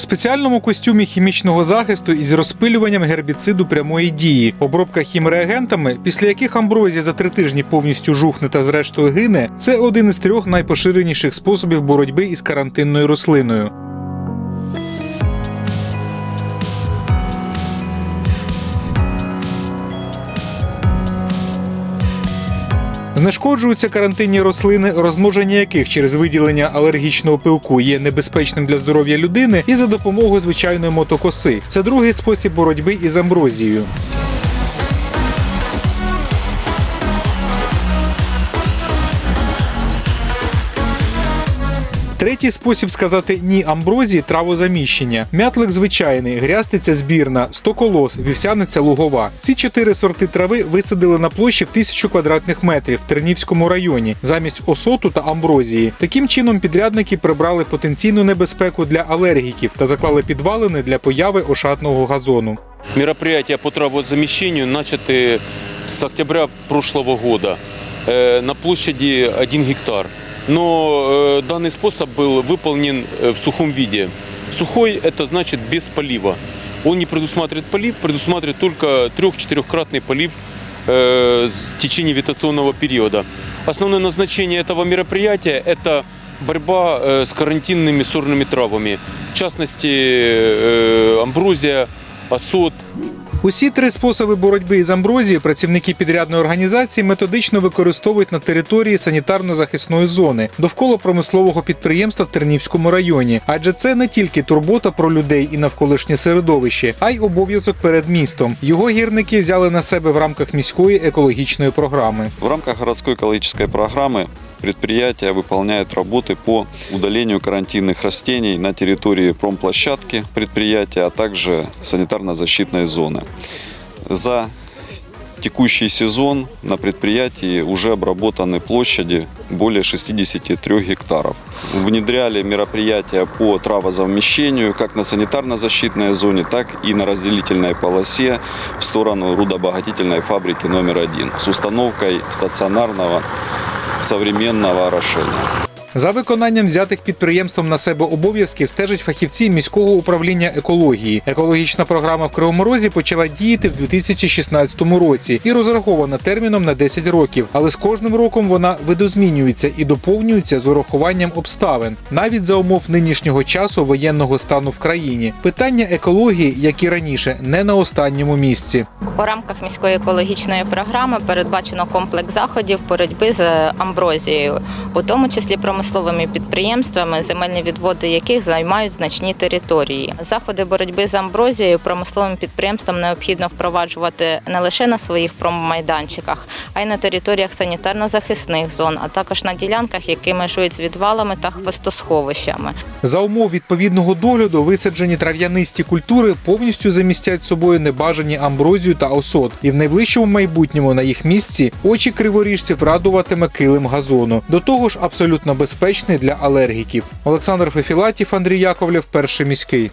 В спеціальному костюмі хімічного захисту із розпилюванням гербіциду прямої дії, обробка хімреагентами, після яких амброзія за три тижні повністю жухне та зрештою гине, це один із трьох найпоширеніших способів боротьби із карантинною рослиною. Знешкоджуються карантинні рослини, розмноження яких через виділення алергічного пилку є небезпечним для здоров'я людини, і за допомогою звичайної мотокоси. Це другий спосіб боротьби із амброзією. Третій спосіб сказати ні амброзії травозаміщення. Мятлик звичайний, грястиця збірна, стоколос, вівсяниця лугова. Ці чотири сорти трави висадили на площі в тисячу квадратних метрів в Тернівському районі замість осоту та амброзії. Таким чином підрядники прибрали потенційну небезпеку для алергіків та заклали підвалини для появи ошатного газону. Мероприятия по травозамещению начаты с октября прошлого года э, на площади 1 гектар. Но э, данный способ был выполнен э, в сухом виде. Сухой – это значит без полива. Он не предусматривает полив, предусматривает только трех-четырехкратный полив э, в течение вегетационного периода. Основное назначение этого мероприятия – это борьба с карантинными сорными травами. В частности, амброзия, осот, Усі три способи боротьби із амброзією працівники підрядної організації методично використовують на території санітарно-захисної зони довкола промислового підприємства в Тернівському районі. Адже це не тільки турбота про людей і навколишнє середовище, а й обов'язок перед містом. Його гірники взяли на себе в рамках міської екологічної програми. В рамках городской экологической программы предприятие выполняет работы по удалению карантинных растений на территории промплощадки предприятия, а также санитарно-защитной зоны. За текущий сезон на предприятии уже обработаны площади более 63 гектаров. Внедряли мероприятия по травозамещению как на санитарно-защитной зоне, так и на разделительной полосе в сторону рудообогатительной фабрики номер один с установкой стационарного современного орошения. За виконанням взятих підприємством на себе обов'язків стежать фахівці міського управління екології. Екологічна програма в Кривому Розі почала діяти в 2016 році і розрахована терміном на 10 років. Але з кожним роком вона видозмінюється і доповнюється з урахуванням обставин, навіть за умов нинішнього часу воєнного стану в країні. Питання екології, як і раніше, не на останньому місці. У рамках міської екологічної програми передбачено комплекс заходів боротьби з амброзією, у тому числі промисловими підприємствами, земельні відводи яких займають значні території. Заходи боротьби з амброзією промисловим підприємствам необхідно впроваджувати не лише на своїх промайданчиках, а й на територіях санітарно-захисних зон, а також на ділянках, які межують з відвалами та хвостосховищами. За умов відповідного догляду висаджені трав'янисті культури повністю замістять собою небажані амброзію та осот, і в найближчому майбутньому на їх місці очі криворіжців радуватиме килим газону. До того ж, абсолютно безпечний для алергіків. Олександр Фефілатів, Андрій Яковлєв, перший міський.